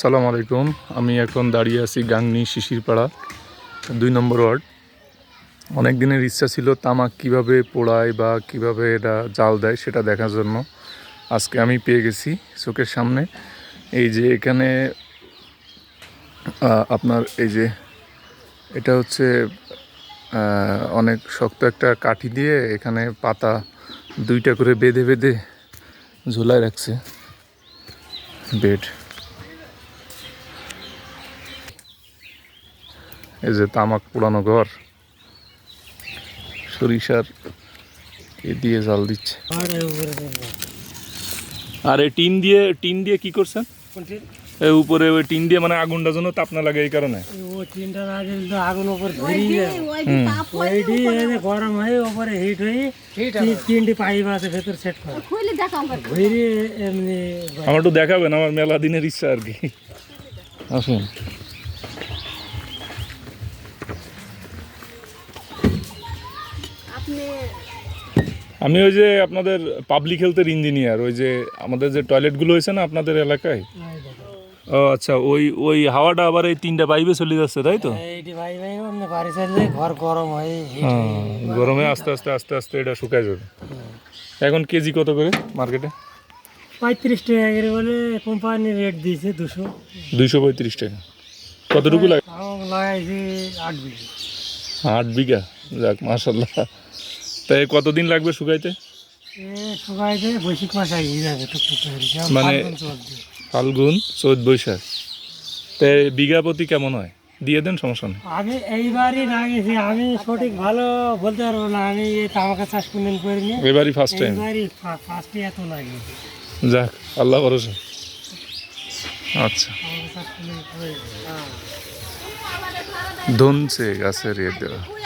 আসসালামু আলাইকুম। আমি এখন দাঁড়িয়ে আছি গাংনি শিশিরপাড়া, দুই নম্বর ওয়ার্ড। অনেক দিনের ইচ্ছা ছিল তামাক কীভাবে পোড়ায় বা কীভাবে এটা জাল দেয় সেটা দেখার জন্য। আজকে আমি পেয়ে গেছি চোখের সামনে। এই যে এখানে আপনার এই যে এটা হচ্ছে অনেক শক্ত একটা কাঠি দিয়ে এখানে পাতা দুইটা করে বেঁধে বেঁধে ঝোলায় রাখছে। বেড। এই যে তামাক পোড়ানো ঘর। সরিষার এ দিয়ে জাল দিচ্ছে। আর এই টিন দিয়ে টিন দিয়ে কি করছেন? এই উপরে ওই টিন দিয়ে মানে আগুনটা যেন তাপ না লাগে এই কারণে। আগুন উপর গরম হয়ে উপরে হিট হয়ে তিনটি পাইপ আছে ভেতর সেট করে। আমার একটু দেখাবেন আমার মেলা দিনের ইচ্ছা আর কি। আসুন। আমি ওই যে আপনাদের পাবলিক হেলথের ইঞ্জিনিয়ার ওই যে আমাদের যে টয়লেটগুলো হয়েছে না আপনাদের এলাকায়? ও আচ্ছা ওই ওই হাওয়াটা আবার এই তিনটা পাইপে চলে যাচ্ছে তাই তো? চাইলে ঘর গরম হয়ে হ্যাঁ গরমে আস্তে আস্তে আস্তে আস্তে এটা শুকায় যাবে। এখন কেজি কত করে মার্কেটে পঁয়ত্রিশ টাকা করে বলে কোম্পানি রেট দিয়েছে দুশো। দুইশো পঁয়ত্রিশ টাকা। কতটুকু লাগে? আমার লাগাইছে আট বিঘি। আট বিঘা যাক মাশাল্লাহ তাই কতদিন লাগবে শুকাইতে? বৈশাখ মাস যাবে মানে- ফাল্গুন চৈত বৈশাখ। তাই বিঘা প্রতি কেমন হয়? দিয়ে দেন সমস্যা নেই। আমি এইবারই লাগিয়েছি আমি সঠিক ভালো বলতে পারব না আমি এই তামাকা চাষ কোনদিন করিনি। এবারই ফার্স্ট টাইম এইবারই ফার্স্টে এত লাগিয়েছি যাক আল্লাহ ভরসা। আচ্ছা। ধনছে গাছের ইয়ে দেওয়া।